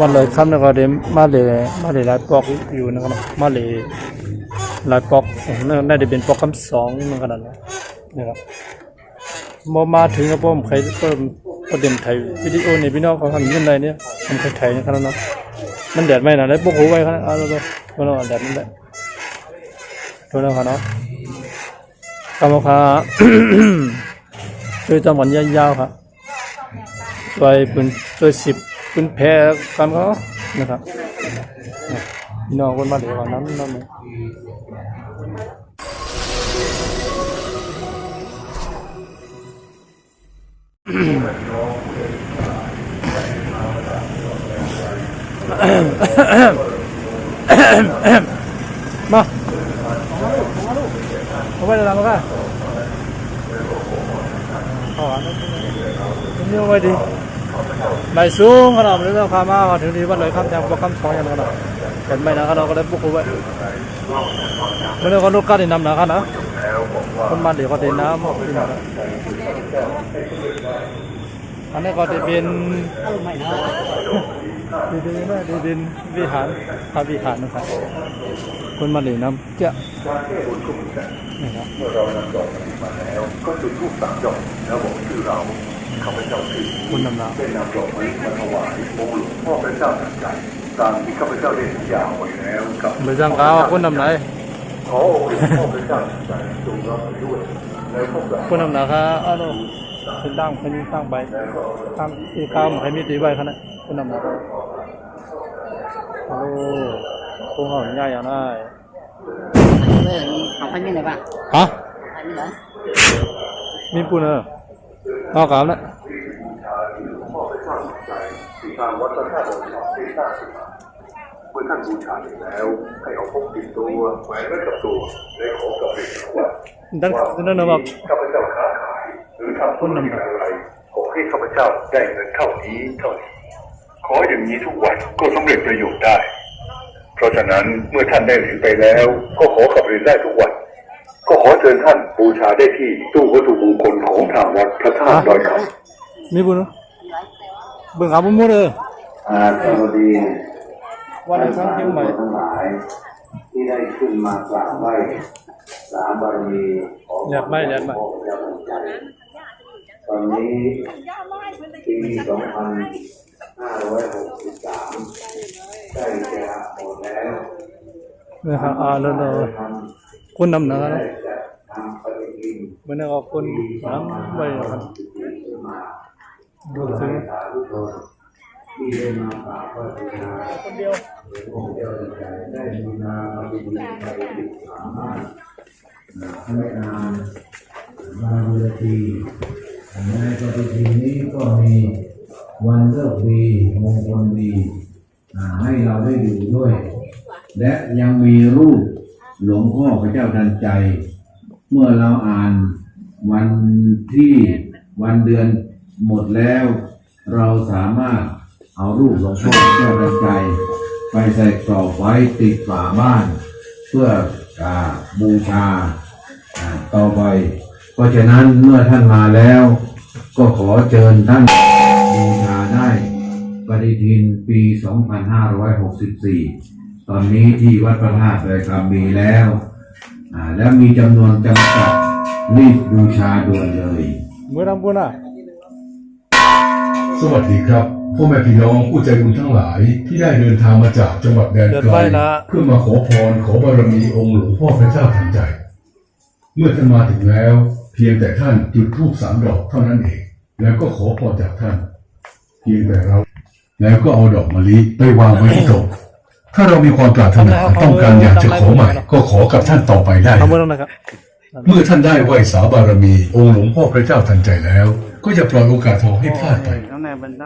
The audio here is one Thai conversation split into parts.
วันเลยคำนึงก็เดมมาเลยมาเลยหลายปอกอยู่นะครับมาเลยหลายปอกน่าจะเป็นปอกคำสองนั่นขนาดนั้นะครับมมาถึงครับผมใครเพิ่มประเด็นไทยวิดีโอในพี่น้องเขาทำยังไงเนี่ยทำไทยไทยนะครับเนาะมันแดดไหมนะได้ปกหูไว้ครับเอาเลยเอาเลยแดดนั่นแหละตัวนั้นครับเนาะกรรมการคือจังหวัดยาวๆครับตัวเป็นตัวสิบ เป็นแพรกันเขานะครับพี่น้องคนมาเดี๋ยวก่อนนั้นนั่นมาเอาไปเลยนะลูกอะอ๋อนั่นนี่เอาไว้ดี ใบสูงขนาดนี้เราพามาถึงที่วัดเลยข้ามแทงว่าข้ามสองอย่างขนาดเห็นไหมนะขนาก็ได้ปุ๊กไว้ไม่ได้คนลูกกาดินำนะขนาดคนมาเดี๋ยวก็เดินน้ำที่นั่นอันนี้ก็จะเป็นดีดินนะดีดินวิหารพระวิหารนะครับคนมาเดี๋ยวน้ำเจ้านี่ครับเมื่อเรานำดอกมาแล้วก็จุดธูปสามดอกแล้วบอกชื่อเรา ข้าพเจ้าคือคนนำน้ได้นำดอกมะลิมาถวายองค์หลวงพ่อพระเจ้าทันใจตามที่ข้าพเจ้าได้สัญญาไว้แล้วครับำไปจังกาวคนนำไหนขอองค์หลวงพ่อพระเจ้าทันใจจงรับไปด้วยแล้วพวกเราคนนำหนาครับอ้าวเป็นตั้งเป็นตั้งใบตั้งตีข้าวให้มีตีใบขนาดคนนำหนาโอ้คงเอาง่ายอย่างได้เรื่อง học hay như này bạn ฮะ hay như đấy มีปูเนอร์เอากลับแล้ว พ่อพระเจ้าทันใจ ที่างวัดพระธาตุดอยคำได้สร้างขึ้นมาเมื่อท่านบูชาเสร็จแล้ว ให้เอาพกติดตัวแหวนไว้กับตัวและขอกับไปถวาดันนั่นนะบข้าพเจ้าค้าขายหรือทำธุรกิจอะไรขอให้ข้าพเจ้าได้เงินเท่านี้เท่านี้ขออย่างนี้ทุกวันก็สำเร็จประโยชน์ได้ เพราะฉะนั้นเมื่อท่านได้เหรียญไปแล้ว ก็ขอกลับเรียนได้ทุกวัน ก็ขอเชิญท่านบูชาได้ที่ตู้วัตถุมงคลของทางวัดพระธาตุดอยคำมีปูเนอร์ เบิ่งเอาบุ้มเลยอาสวัสดีวันนี้ช่างเที่ยวใหม่ทั้งหลายที่ได้ขึ้นมากราบไหว้สามบารมีของอยากไหมอยากไหมพระเจ้าทันใจตอนนี้ปีสองพันห้าร้อยหกสิบสามได้จะหมดแล้วนะครับอ่าแล้วเราทคนนำหนาำคได้รับจะทำปฏิทินเมื่อนี้ก็คนน้ำใบครับขึ้นมาดูซึ้ง สาธุชนที่ได้มากราบไหว้บูชาคนเดียวพระเจ้าทันใจได้มีนาปฏิทิปฏิทินสามารถไม่นานมาเวทีในปฏิทินนี้ก็มีวันเลิกดีมงคลดีให้เราได้อยู่ด้วย และยังมีรูปหลวงพ่อพระเจ้าทันใจ เมื่อเราอ่านวันที่วันเดือนหมดแล้ว เราสามารถเอารูปหลวงพ่อพระเจ้าทันใจ ไปใส่กรอบไว้ติดฝาบ้าน เพื่ออาบูชาต่อไป เพราะฉะนั้นเมื่อท่านมาแล้ว ก็ขอเชิญท่านบูชาได้ ปฏิทินปี 2564 ตอนนี้ที่วัดพระธาตุเลยครับมีแล้วแล้วมีจำนวนจำกัดรีบบูชาด่วนเลย เมื่อทำปูน่ะ สวัสดีครับพ่อแม่พี่น้องผู้ใจบุญทั้งหลายที่ได้เดินทางมาจากจังหวัดแดนเดินไกลไปนะเพื่อมาขอพรขอบารมีองค์หลวงพ่อพระเจ้าทันใจ เมื่อท่านมาถึงแล้ว เพียงแต่ท่านจุดธูปสามดอกเท่านั้นเอง แล้วก็ขอพรจากท่าน เพียงแต่เรา แล้วก็เอาดอกมะลิไปวางไว้ที่โต๊ะถ้าเรามีความปรารถนาต้องการอยากจะขอใหม่ ก็ขอกับท่านต่อไปได้ทำเมื่อนั้นนะครับเมื่อท่านได้ไหวสาบารมี องค์หลวงพ่อพระเจ้าทันใจแล้ว ก็อย่าปล่อยโอกาสทองให้พลาดไป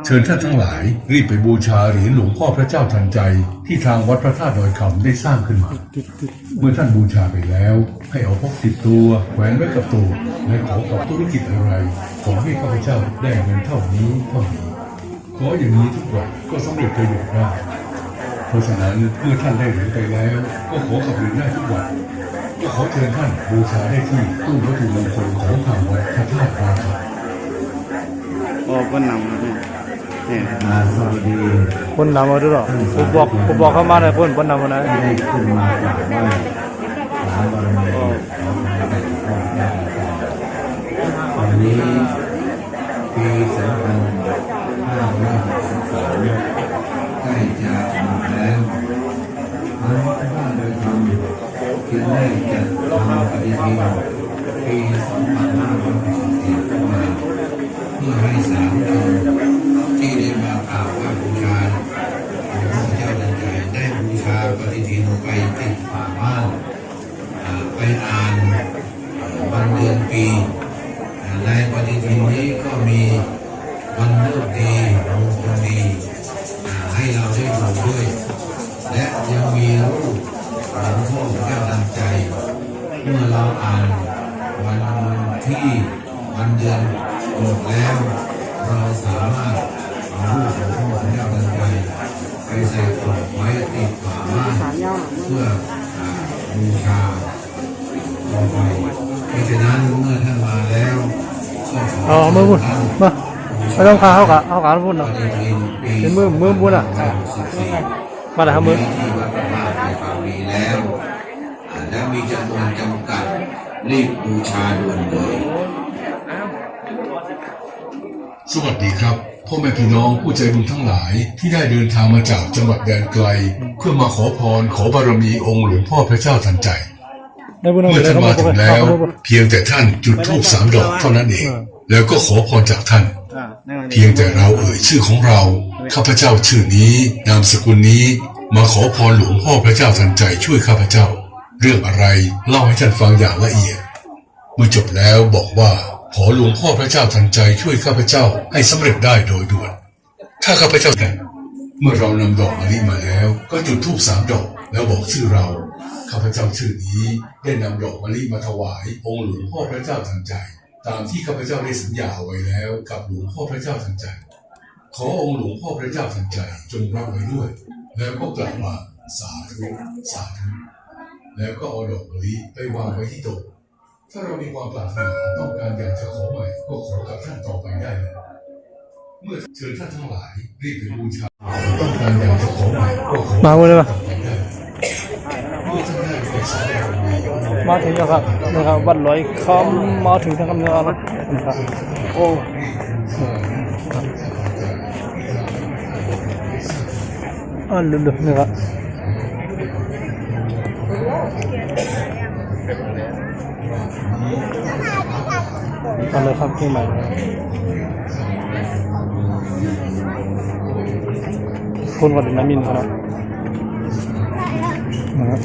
เชิญท่านทั้งหลายรีบไปบูชาเหรียญหลวงพ่อพระเจ้าทันใจ ที่ทางวัดพระธาตุดอยคำได้สร้างขึ้นมา เมื่อท่านบูชาไปแล้ว ให้เอาพกติดตัวแขวนไว้กับตัวและขอกับธุรกิจอะไร ขอให้ข้าพเจ้าได้เงินเท่านี้เท่านี้ขออย่างนี้ทุกวันก็สำเร็จประโยชน์ได้เพราะฉะนั้นเมื่อท่านได้เหรียญไปแล้ว ก็ขอขับเหรียญได้ทุกวันก็ขอเชิญท่านบูชาได้ที่ตู้วัตถุมงคลของทางวัดพระธาตุ ดอยคำ Ồ, con nằm อาสวัสดีคนนำมาด้วยหรอผมบอกผมบอกเข้ามาเลยคนคนนำมานะได้ขึ้นมากราบไหว้สาบารมีของพระพุทธเจ้าวันนี้ปีสองพันห้าร้อยหกสิบสามใกล้จะหมดแล้วทางวัดบ้านโดยธรรมจึงได้จัดทำปฏิทินปีสองพันห้าร้อยหกสิบ เมื่อเราอ่านวันที่วันเดือนหมดแล้ว เราสามารถเอารูปของพ่อพระเจ้าตันไปใส่กรอบไว้ติดฝาบ้านเพื่อบูชาต่อไปเพราะฉะนั้นเมื่อท่านมาแล้วก็ขออ๋อมือบุญมาไม่ต้องขาเขากะเขากะพูดปเนาะฏิทินเป็นมือมือบุญอะมาเลยครับมือที่วัดพระบาทในปาวีแล้วอ่า และมีจำนวนจำกัดรีบบูชาด่วนเลย สวัสดีครับพ่อแม่พี่น้องผู้ใจบุญทั้งหลายที่ได้เดินทางมาจากจังหวัดแดนไกล เพื่อมาขอพรขอบารมีองค์หลวงพ่อพระเจ้าทันใจได้บุญเมื่อท่านมาถึงแล้ว เพียงแต่ท่านจุดธูปสามดอกเท่านั้นเอง แล้วก็ขอพรจากท่าน เพียงแต่เราเอ่ยชื่อของเราข้าพเจ้าชื่อนี้ นามสกุลนี้ มาขอพรหลวงพ่อพระเจ้าทันใจช่วยข้าพเจ้า เรื่องอะไรเล่าให้ท่านฟังอย่างละเอียด เมื่อจบแล้วบอกว่าขอหลวงพ่อพระเจ้าทันใจช่วยข้าพเจ้าให้สำเร็จได้โดยด่วน ถ้าข้าพเจ้าแต่เมื่อเรานำดอกมะลิมาแล้ว ก็จุดธูปสามดอกแล้วบอกชื่อเราข้าพเจ้าชื่อนี้ได้นำดอกมะลิมาถวาย องค์หลวงพ่อพระเจ้าทันใจ ตามที่ข้าพเจ้าได้สัญญาเอาไว้แล้ว กับหลวงพ่อพระเจ้าทันใจ ขอองค์หลวงพ่อพระเจ้าทันใจจงรับไว้ด้วย แล้วก็กล่าวว่าสาธุสาธุ แล้วก็เอาดอกมะลิไปวางไว้ที่โต๊ะถ้าเรามีความปรารถนาต้องการอยากจะขอใหม่ก็ขอกับท่านต่อไปได้เลยเมื่อเชิญท่านทั้งหลายรีบไปบูชาต้องการอยากจะขอใหม่ก็ขอมาบุญเลยปะไปได้เมื่อท่านได้ไปสาบารมีมาถึงแล้วครับนะครับวัดร้อยคำมาถึงทางกำเนิดแล้วนะครับโอ้อ่าลืมๆนะครับ มาเลยครับที่ใหม่คนก็เป็นน้ำมินครับนะครับ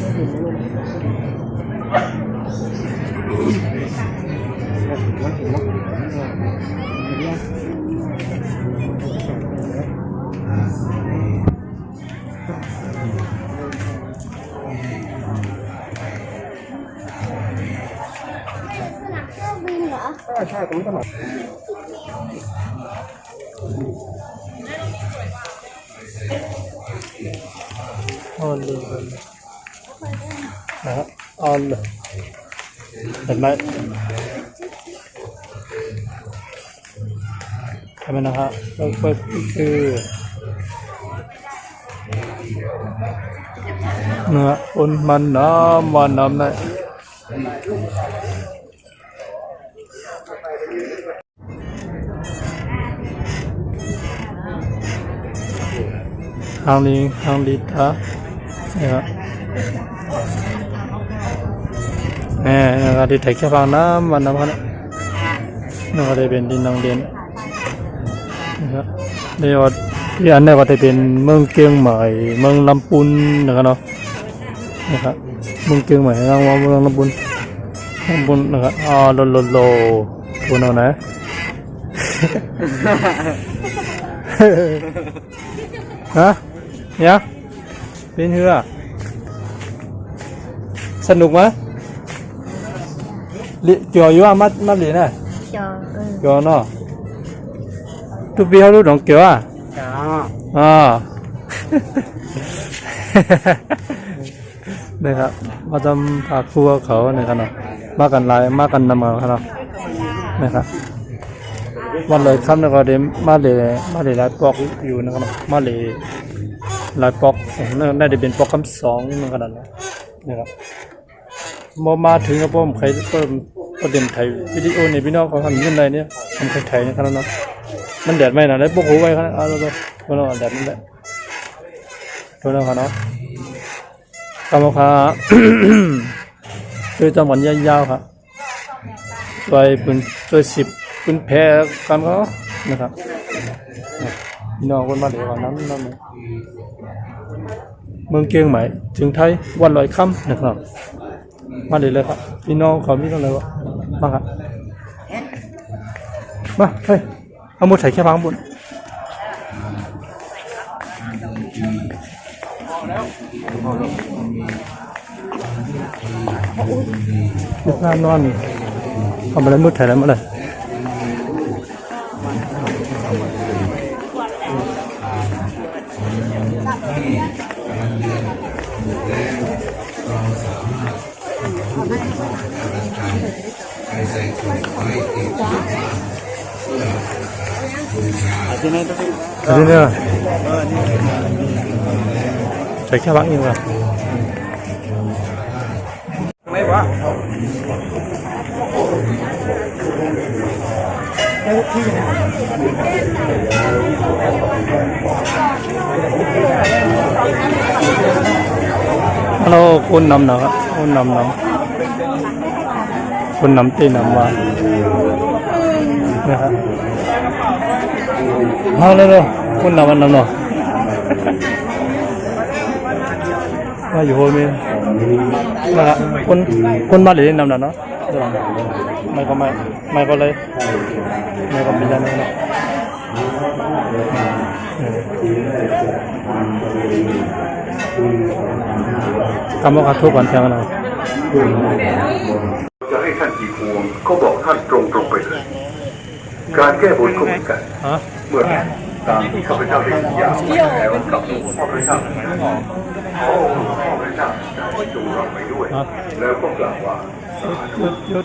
ออนเลยนะครับออนเห็นไหมทำไหมนะครับก็ก็คือเนื้ออุ่นมันน้ำมันน้ำน ทางนี้ทางดีท่าเนี่ยครับแหม่นะครับที่ไทยแค่ฟังน้ำมันน้ำมันนี่ก็ได้เป็นดินนองเดียนนะครับนี่ว่าที่อันนี้ก็ได้เป็นเมืองเกียงใหม่เมืองลำปุนนะครับเนาะนะครับเมืองเกียงใหม่รางวัลเมืองลำปุนลำปุนนะครับอ๋อโลโลโลคุณเอาไหนฮะ เนี่ยเป็นเหือสนุกไหมลิเกี่ยวอยู่อะมัดมัดเหรียญน่ะ cho ừ เกี่ยวเนาะทุกปีเขารู้ดองเกี่ยวอะ đó อ่านะครับมาทำผักครัวเขาเนี่ยครับเนาะมากันหลายมากันนำมาครับเนาะนะครับวันเลยค่ำแล้วก็เดมมาเลยมาเลยหลายปอกอยู่นะครับมาเลยห ลายปอกน่าจะเป็นปอกคำสองนั่นขนาดนั้นนะครับมมาถึงครับผมใครเพิ่มประเด็นไทยวิดีโอในพี่น้องเขาทำยังไงเนี่ยทำไทยๆนะครับนะมันแดดไหมนะได้ปกหูไว้ครับเอาตัวตัวนั้นแดดนั่นแหละตัวนั้นครับเนาะกรรมการคือจังหวัดยาวๆครับช่วยเป็นช่วยสิบเป็นแพรกันเขานะครับ พี่น้องคนมาเดียวก่อนนั้นนั่นเมืองเกียงใหม่ถึงไทยวันลอยค่ำนะครับ มาเดียวเลยครับ พี่น้องเขามีอะไรวะมาครับมาเฮ้ยเอามือถ่ายแค่พังบนลูกน้ำนอนนี่ทำอะไรมืดถ่ายอะไรมาเลย อันนี้เนี่ยใส่แค่พักเองว่ะไม่วะฮัลโหลคุณนำหน่อยครับ เนี่ยครับมาเลยเลยคุณนำมันนำหน่อยมาอยู่โฮมีนะครับคุณคุณมาเลยนำหน่อยเนาะเดี๋ยวไม่ก็ไม่ไม่ก็เลยไม่ก็ไม่ได้ไม่ก็กำลังทุกวันเที่ยงนะจะให้ท่านกี่พวงก็บอกท่านตรงๆไปเลย การแก้บนก็เหมือนกันฮะ เมื่อตามที่ข้าพเจ้าได้สัญญาไว้แล้วกับหลวงพ่อพระเจ้าขอหลวงพ่อพระเจ้าได้จงรับไปด้วย แล้วก็กล่าวว่าหยุดหยุ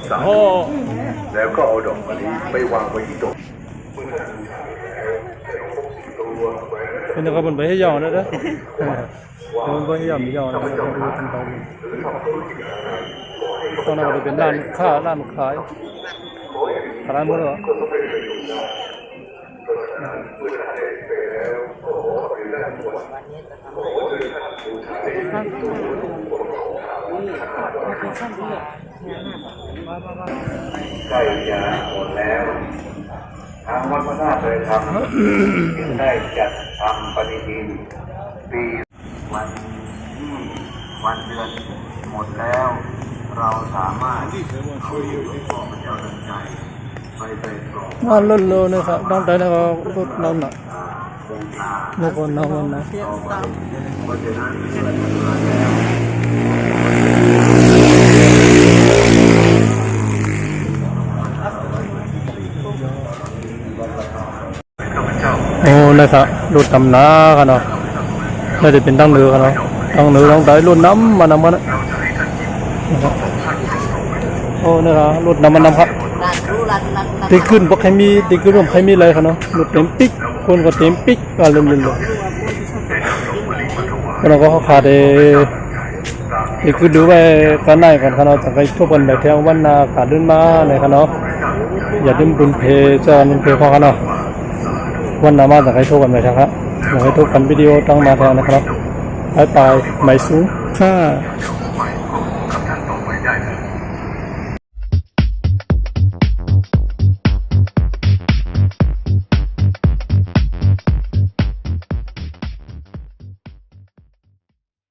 แล้วก็เอาดอกมะลิไปวางไว้ที่โต๊ะเป็นนักบอลไปให้ยาวนะเด้อเออไปให้ยาวมียาวนะต้องดูทันไปตอนนั้นก็เป็นร้านค้าร้านขายขายหมดเหรอ ใกล้จะหมดแล้วทางวัดพระธาตุเลยทำได้จัดทำปฏิทินปีวันที่วันเดือนหมดแล้ว เราสามารถเอาหลวงพ่อพระเจ้าทันใจ ไปไปกรอบมาลุ่นโลนะครับด้านใดนะครับรถน้ำหนักไม่คนน้ำมันนะเพราะฉะนั้นเมื่องเวลาแล้วข้าพเจ้าโอ้นะครับรถตำนากันเนาะน่าจะเป็นตั้งเนื้อกันเนาะตั้งเนื้อตั้งใดรถน้ำมันน้ำมันนะโอ้นะครับรถน้ำมันน้ำครับ ตีขึ้นบอกใครมีตีขึ้นร่วมใครมีอะไรครับเนาะรถเต็มปิ๊กคนก็เต็มปิ๊กก็เล่นๆเลยก็เราก็เขาขาดเอตีขึ้นดูไปกันได้กันครับเนาะจากไปทั่วกันแบบแถววันนาขาดเดินมาในครับเนาะอย่าดื่มบุญเพจอนบุญเพพอกันเนาะวันนามาจากไปทั่วกันแบบครับอยากให้ทุกคนวิดีโอตั้งมาแทนนะครับบายบายไม่สูงค่า